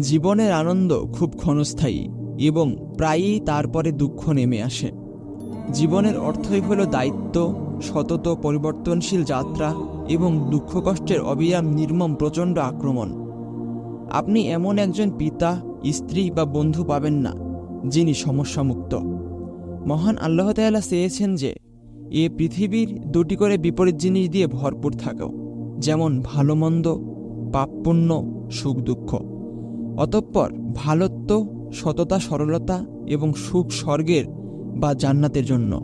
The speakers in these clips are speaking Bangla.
জীবনের আনন্দ খুব ক্ষণস্থায়ী এবং প্রায়ই তারপরে দুঃখ নেমে আসে। জীবনের অর্থই হল দায়িত্ব, সতত, পরিবর্তনশীল যাত্রা এবং দুঃখ কষ্টের অবিরাম নির্মম প্রচণ্ড আক্রমণ। আপনি এমন একজন পিতা, স্ত্রী বা বন্ধু পাবেন না, যিনি সমস্যামুক্ত। মহান আল্লাহ তাআলা চেয়েছেন যে, এ পৃথিবীর দুটি করে বিপরীত জিনিস দিয়ে ভরপুর থাকো, যেমন ভালো মন্দ পাপ পুণ্য সুখ দুঃখ। অতঃপর ভালত্ব, সততা, সরলতা এবং সুখ স্বর্গের বা জান্নাতের জন্য।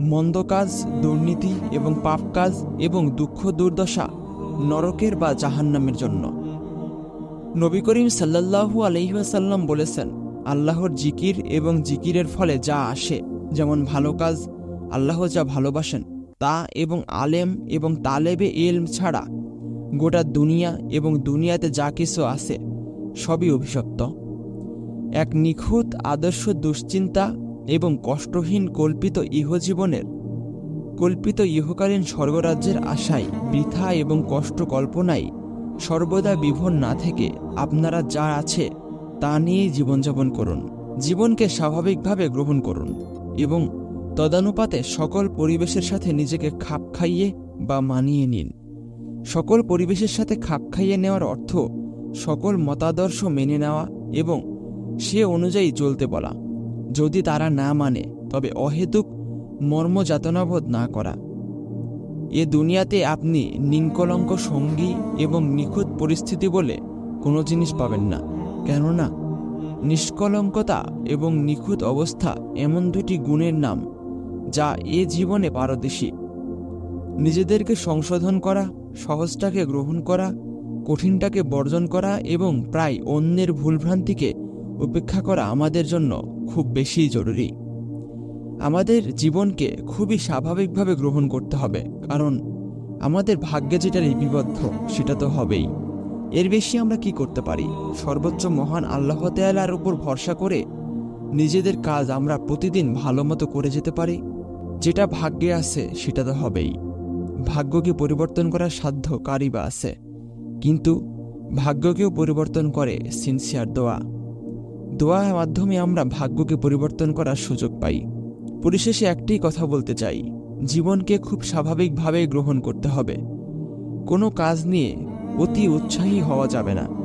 মন্দ কাজ, দুর্নীতি এবং পাপ কাজ এবং দুঃখ, দুর্দশা নরকের বা জাহান্নামের জন্য। নবী করিম সাল্লাল্লাহু আলহিহাসাল্লাম বলেছেন, আল্লাহর জিকির এবং জিকিরের ফলে যা আসে, যেমন ভালো কাজ, আল্লাহ যা ভালোবাসেন, তা এবং আলেম এবং তালেবে এলম ছাড়া গোটা দুনিয়া এবং দুনিয়াতে যা কিছু আছে সবই অভিশপ্ত। এক নিখুঁত আদর্শ দুশ্চিন্তা এবং কষ্টহীন কল্পিত ইহজীবনের, কল্পিত ইহকালীন স্বর্গরাজ্যের আশায় বৃথা এবং কষ্ট কল্পনায় সর্বদা বিভোর না থেকে আপনারা যা আছে তা নিয়েই জীবনযাপন করুন। জীবনকে স্বাভাবিকভাবে গ্রহণ করুন এবং তদানুপাতে সকল পরিবেশের সাথে নিজেকে খাপ খাইয়ে বা মানিয়ে নিন। সকল পরিবেশের সাথে খাপ খাইয়ে নেওয়ার অর্থ সকল মতাদর্শ মেনে নেওয়া এবং সে অনুযায়ী চলতে বলা। যদি তারা না মানে তবে অহেতুক মর্মযাতনাবোধ না করা। এ দুনিয়াতে আপনি নিঙ্কলঙ্ক সঙ্গী এবং নিখুঁত পরিস্থিতি বলে কোনো জিনিস পাবেন না। কেননা, নিষ্কলঙ্কতা এবং নিখুঁত অবস্থা এমন দুটি গুণের নাম, যা এ জীবনে পারদেশী নিজেদেরকে সংশোধন করা, সহজটাকে গ্রহণ করা কঠিনটাকে বর্জন করা এবং প্রায় অন্যের ভুলভ্রান্তিকে উপেক্ষা করা আমাদের জন্য খুব বেশি জরুরি। আমাদের জীবনকে খুবই স্বাভাবিকভাবে গ্রহণ করতে হবে, কারণ আমাদের ভাগ্যে যেটা লিপিবদ্ধ সেটা তো হবেই। এর বেশি আমরা কি করতে পারি? সর্বোচ্চ মহান আল্লাহ তেয়ালার উপর ভরসা করে নিজেদের কাজ আমরা প্রতিদিন ভালো মতো করে যেতে পারি? যেটা ভাগ্যে আছে, সেটা তো হবেই। ভাগ্যকে পরিবর্তন করার সাধ্য কারই বা আছে? কিন্তু ভাগ্যকেও পরিবর্তন করে সিনসিয়ার দোয়া। দোয়ার মাধ্যমে আমরা ভাগ্যকে পরিবর্তন করার সুযোগ পাই। পরিশেষে একটি কথা বলতে চাই। জীবনকে খুব স্বাভাবিকভাবে গ্রহণ করতে হবে। কোনো কাজ নিয়ে অতি উৎসাহী হওয়া যাবে না।